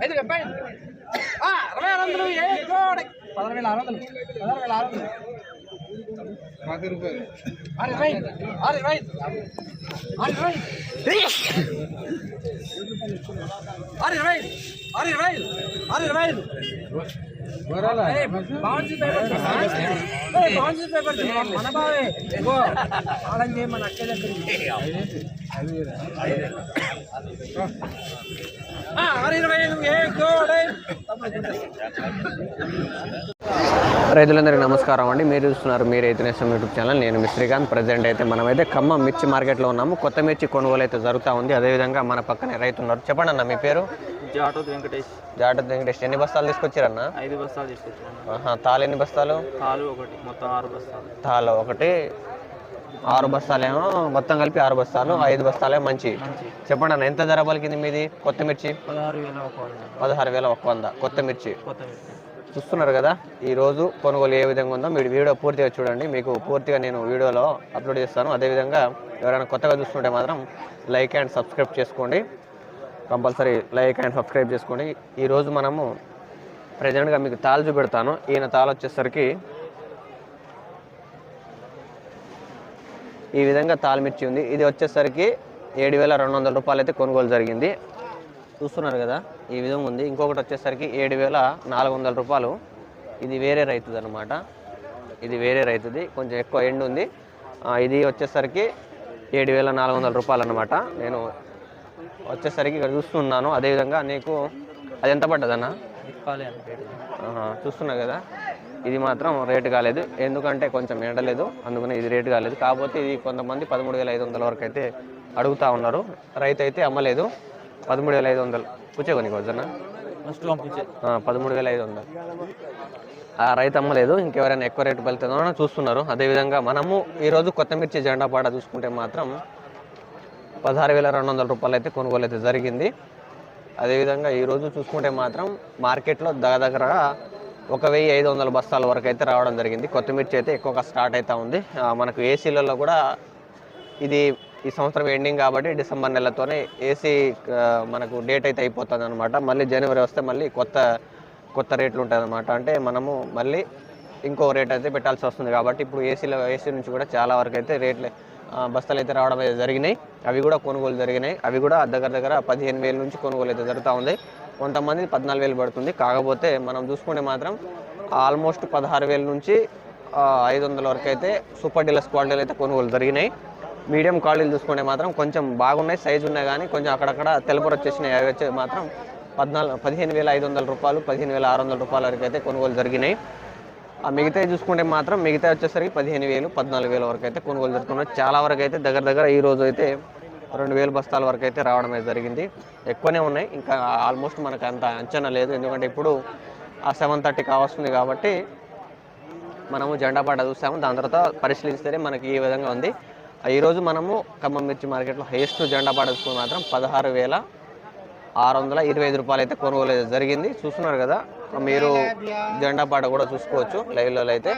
ఐదు డెబ్బై ఆ, అరవై ఆరు వందలు ఏ కోడి పదహారు వేల ఆరు వందలు పదహారు వేల ఆరు వందలు పది రూపాయలు ఆరు ఇరవై ఆరు ఇరవై ఆరు ఇరవై ఆరు ఇరవై ఆరు ఇరవై ఆరు ఇరవై ఐదు ఏయ్, బాగుంది పేపర్ ఏయ్, బాగుంది పేపర్ మన బావే ఇగో వాళ్ళని చేయమని అక్కే దగ్గర ఆ, ఆరు ఇరవై ఐదు ఏ కోడి రైతులందరికీ నమస్కారం అండి. మీరు చూస్తున్నారు మీరు అయితే నేస్తం యూట్యూబ్ ఛానల్. నేను మీ శ్రీకాంత్. ప్రజెంట్ అయితే మనమైతే ఖమ్మం మిర్చి మార్కెట్లో ఉన్నాము. కొత్త మిర్చి కొనుగోలు అయితే జరుగుతూ ఉంది. అదేవిధంగా మన పక్కనే రైతు ఉన్నారు. చెప్పండి అన్న మీ పేరు? జాటో వెంకటేష్. జాగ్రత్త వెంకటేష్. ఎన్ని బస్తాలు తీసుకొచ్చారన్న? ఐదు బస్తాలు తీసుకొచ్చాను. ఆహా, తాలు ఎన్ని బస్తాలు? కాలు ఒకటి మొత్తం ఆరు బస్తాలు. తాలు ఒకటి. ఆరు బస్తాలేమో మొత్తం కలిపి ఆరు బస్తాలు ఐదు బస్తాలే మంచి. చెప్పండి అన్న ఎంత ధర పలికింది మీది? కొత్త మిర్చి పదహారు వేల ఒక వంద. కొత్త మిర్చి చూస్తున్నారు కదా ఈ రోజు కొనుగోలు ఏ విధంగా ఉందో మీరు వీడియో పూర్తిగా చూడండి. మీకు పూర్తిగా నేను వీడియోలో అప్లోడ్ చేస్తాను. అదేవిధంగా ఎవరైనా కొత్తగా చూస్తుంటే మాత్రం లైక్ అండ్ సబ్స్క్రైబ్ చేసుకోండి. కంపల్సరీ లైక్ అండ్ సబ్స్క్రైబ్ చేసుకోండి. ఈరోజు మనము ప్రజెంట్గా మీకు తాళ్ళు చూపెడతాను. ఈయన తాళ్ళు వచ్చేసరికి ఈ విధంగా తాళమిర్చి ఉంది. ఇది వచ్చేసరికి ఏడు వేల రెండు వందల రూపాయలు అయితే కొనుగోలు జరిగింది. చూస్తున్నారు కదా ఈ విధంగా ఉంది. ఇంకొకటి వచ్చేసరికి ఏడు వేల నాలుగు వందల రూపాయలు. ఇది వేరే రైతుది అనమాట ఇది వేరే రైతుది. కొంచెం ఎక్కువ ఎండు ఉంది. ఇది వచ్చేసరికి ఏడు వేల నాలుగు వందల రూపాయలు అనమాట నేను వచ్చేసరికి ఇక్కడ చూస్తున్నాను. అదేవిధంగా నీకు అది ఎంత పడ్డదన్న? తిప్పాలి అనిపేడు ఆహా, చూస్తున్నా కదా. ఇది మాత్రం రేటు కాలేదు. ఎందుకంటే కొంచెం ఎండలేదు అందుకని ఇది రేటు కాలేదు. కాకపోతే ఇది కొంతమంది పదమూడు వేల ఐదు వందల వరకు అయితే అడుగుతా ఉన్నారు. రైతు అయితే అమ్మలేదు. పదమూడు వేల ఐదు వందలు. కూర్చో కొన్ని పంపించే పదమూడు వేల ఐదు వందలు. ఆ రైతు అమ్మలేదు. ఇంకెవరైనా ఎక్కువ రేటు వెళ్తుందో అని చూస్తున్నారు. అదేవిధంగా మనము ఈరోజు కొత్త మిర్చి జెండా పాట చూసుకుంటే మాత్రం పదహారు వేల రెండు వందల రూపాయలు అయితే కొనుగోలు అయితే జరిగింది. అదేవిధంగా ఈరోజు చూసుకుంటే మాత్రం మార్కెట్లో దగ్గర ఒక వెయ్యి ఐదు వందల బస్తాల వరకు అయితే రావడం జరిగింది. కొత్తిమిర్చి అయితే ఎక్కువగా స్టార్ట్ అవుతూ ఉంది. మనకు ఏసీలలో కూడా ఇది ఈ సంవత్సరం ఎండింగ్ కాబట్టి డిసెంబర్ నెలతోనే ఏసీ మనకు డేట్ అయితే అయిపోతుంది అనమాట మళ్ళీ జనవరి వస్తే మళ్ళీ కొత్త కొత్త రేట్లు ఉంటాయి అనమాట అంటే మనము మళ్ళీ ఇంకో రేట్ అయితే పెట్టాల్సి వస్తుంది కాబట్టి ఇప్పుడు ఏసీలో ఏసీ నుంచి కూడా చాలా వరకు అయితే రేట్లు బస్తాలు అయితే రావడం అయితే జరిగినాయి. అవి కూడా కొనుగోలు జరిగినాయి. అవి కూడా దగ్గర దగ్గర పదిహేను వేల నుంచి కొనుగోలు అయితే జరుగుతూ ఉంది. కొంతమంది పద్నాలుగు వేలు పడుతుంది. కాకపోతే మనం చూసుకుంటే మాత్రం ఆల్మోస్ట్ పదహారు వేల నుంచి ఐదు వందల వరకు అయితే సూపర్ డీలక్స్ క్వాలిటీలు అయితే కొనుగోలు జరిగినాయి. మీడియం క్వాలిటీలు చూసుకుంటే మాత్రం కొంచెం బాగున్నాయి. సైజు ఉన్నాయి కానీ కొంచెం అక్కడక్కడ తెలుపు వచ్చేసినాయి. అవి వచ్చే మాత్రం పద్నాలుగు పదిహేను వేల ఐదు వందల రూపాయలు పదిహేను వేల ఆరు వందల రూపాయల వరకు అయితే కొనుగోలు జరిగినాయి. ఆ మిగతా చూసుకుంటే మాత్రం మిగతా వచ్చేసరికి పదిహేను వేలు పద్నాలుగు వేల వరకు అయితే కొనుగోలు జరుగుతున్నాయి. చాలా వరకు అయితే దగ్గర దగ్గర ఈ రోజు అయితే రెండు వేల బస్తాల వరకు అయితే రావడం అయితే జరిగింది. ఎక్కువనే ఉన్నాయి. ఇంకా ఆల్మోస్ట్ మనకు అంత అంచనా లేదు. ఎందుకంటే ఇప్పుడు ఆ సెవెన్ థర్టీ కావస్తుంది కాబట్టి మనము జెండా పాట చూసాము. దాని తర్వాత పరిశీలిస్తేనే మనకి ఈ విధంగా ఉంది. ఈరోజు మనము ఖమ్మం మిర్చి మార్కెట్లో హైయెస్ట్ జెండా పాట చూసుకుని మాత్రం పదహారు వేల ఆరు వందల ఇరవై ఐదు రూపాయలు అయితే కొనుగోలు అయితే జరిగింది. చూస్తున్నారు కదా మీరు జెండా పాట కూడా చూసుకోవచ్చు లైవ్లో అయితే.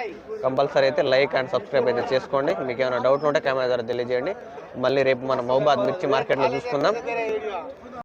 కంపల్సరీ అయితే లైక్ అండ్ సబ్స్క్రైబ్ అయితే చేసుకోండి. మీకు ఏమైనా డౌట్ ఉంటే కెమెరా ద్వారా తెలియజేయండి. మళ్ళీ రేపు మనం మహబాద్ మిర్చి మార్కెట్లో చూసుకుందాం.